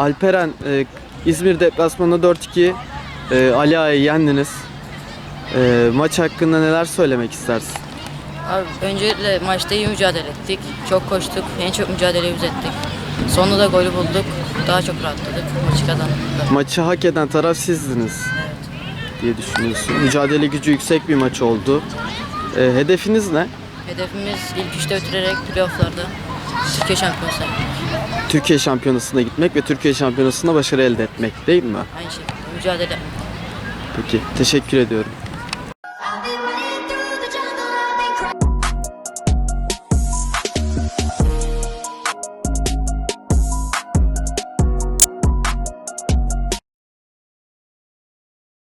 Alperen e, İzmir deplasmanında 4-2 e, Ali Ağa'yı yendiniz. E, maç hakkında neler söylemek istersin? Abi öncelikle maçta iyi mücadele ettik. Çok koştuk. En çok mücadeleyi biz ettik. Sonunda da golü bulduk. Daha çok rahatladık. Maçı kazandık. Maçı hak eden taraf sizdiniz diye düşünüyorsun. Mücadele gücü yüksek bir maç oldu. E, hedefiniz ne? Hedefimiz ilk üçte bitirerek playofflarda Türkiye şampiyonu sayılır. Türkiye Şampiyonası'na gitmek ve Türkiye Şampiyonası'nda başarı elde etmek değil mi? Aynı şekilde mücadele. Peki, teşekkür ediyorum.